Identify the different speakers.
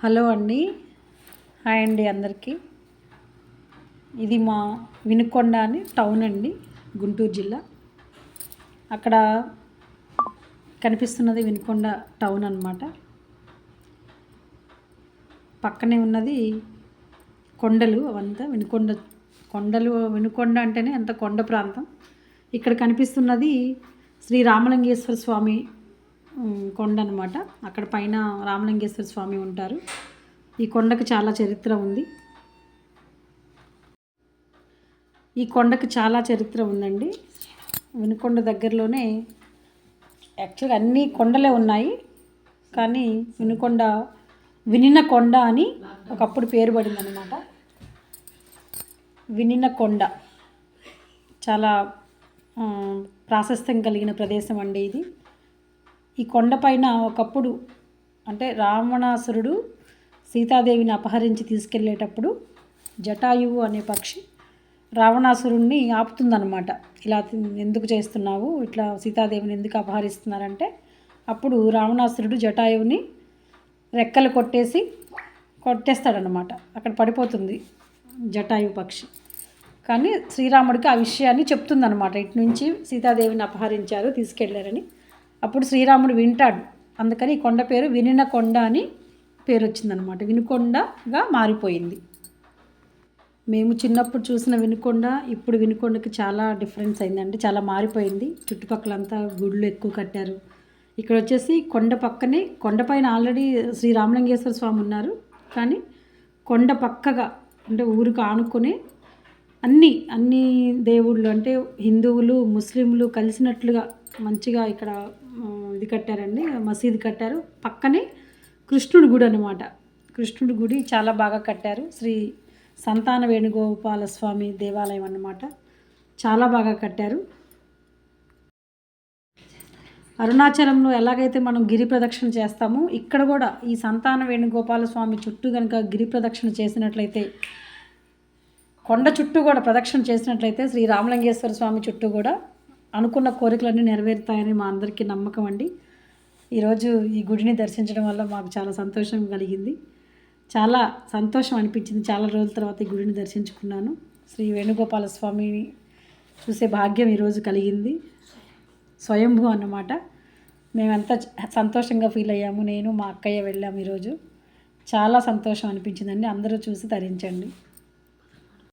Speaker 1: Hello అండి. Hi అండి అందరికీ. ఇది మా వినుకొండ అని టౌన్ అండి గుంటూరు జిల్లా. అక్కడ కనిపిస్తున్నది వినుకొండ టౌన్ అన్నమాట. పక్కనే ఉన్నది కొండలు అవంతా వినుకొండ కొండలు వినుకొండ అంటేనే అంత కొండ ప్రాంతం. ఇక్కడ కనిపిస్తున్నది శ్రీ రామలింగేశ్వర స్వామి కొండ అనమాట అక్కడ పైన రామలింగేశ్వర స్వామి ఉంటారు. ఈ కొండకు చాలా చరిత్ర ఉంది. ఈ కొండకు చాలా చరిత్ర ఉందండి. వినుకొండ దగ్గరలోనే యాక్చువల్గా అన్ని కొండలే ఉన్నాయి. కానీ వినుకొండ వినిన కొండ అని ఒకప్పుడు పేరు పడింది అనమాట వినిన కొండ. చాలా ప్రాశస్త్యం కలిగిన ప్రదేశం అండి ఇది. ఈ కొండపైన ఒకప్పుడు అంటే రావణాసురుడు సీతాదేవిని అపహరించి తీసుకెళ్ళేటప్పుడు జటాయువు అనే పక్షి రావణాసురుణ్ణి ఆపుతుందనమాట ఇలా ఎందుకు చేస్తున్నావు? ఇట్లా సీతాదేవిని ఎందుకు అపహరిస్తున్నారంటే అప్పుడు రావణాసురుడు జటాయువుని రెక్కలు కొట్టేసి కొట్టేస్తాడనమాట అక్కడ పడిపోతుంది జటాయు పక్షి. కానీ శ్రీరాముడికి ఆ విషయాన్ని చెప్తుందనమాట ఇటు నుంచి సీతాదేవిని అపహరించారు తీసుకెళ్ళారని అప్పుడు శ్రీరాముడు వింటాడు. అందుకని ఈ కొండ పేరు వినిన కొండ అని పేరు వచ్చిందనమాట వినుకొండగా మారిపోయింది. మేము చిన్నప్పుడు చూసిన వినుకొండ ఇప్పుడు వినుకొండకి చాలా డిఫరెన్స్ అయిందండి. చాలా మారిపోయింది. చుట్టుపక్కలంతా గుళ్ళు ఎక్కువ కట్టారు. ఇక్కడ వచ్చేసి కొండ పక్కనే కొండపైన ఆల్రెడీ శ్రీ రామలింగేశ్వర స్వామి ఉన్నారు. కానీ కొండ పక్కగా అంటే ఊరికి ఆనుకునే అన్ని అన్ని దేవుళ్ళు అంటే హిందువులు ముస్లింలు కలిసినట్లుగా మంచిగా ఇక్కడ ఇది కట్టారండి మసీదు కట్టారు. పక్కనే కృష్ణుడి గుడి అనమాట కృష్ణుడి గుడి చాలా బాగా కట్టారు. శ్రీ సంతాన వేణుగోపాల స్వామి దేవాలయం అన్నమాట. చాలా బాగా కట్టారు. అరుణాచలంలో ఎలాగైతే మనం గిరి ప్రదక్షిణ చేస్తామో ఇక్కడ కూడా ఈ సంతాన వేణుగోపాల స్వామి చుట్టూ కనుక గిరి ప్రదక్షిణ చేసినట్లయితే కొండ చుట్టూ కూడా ప్రదక్షిణ చేసినట్లయితే శ్రీ రామలింగేశ్వర స్వామి చుట్టూ కూడా అనుకున్న కోరికలన్నీ నెరవేరుతాయని మా అందరికీ నమ్మకం అండి. ఈరోజు ఈ గుడిని దర్శించడం వల్ల మాకు చాలా సంతోషం కలిగింది. చాలా సంతోషం అనిపించింది. చాలా రోజుల తర్వాత ఈ గుడిని దర్శించుకున్నాను. శ్రీ వేణుగోపాల స్వామిని చూసే భాగ్యం ఈరోజు కలిగింది. స్వయంభూ అన్నమాట. మేమంతా సంతోషంగా ఫీల్ అయ్యాము. నేను మా అక్కయ్య వెళ్ళాము ఈరోజు. చాలా సంతోషం అనిపించిందండి. అందరూ చూసి తరించండి.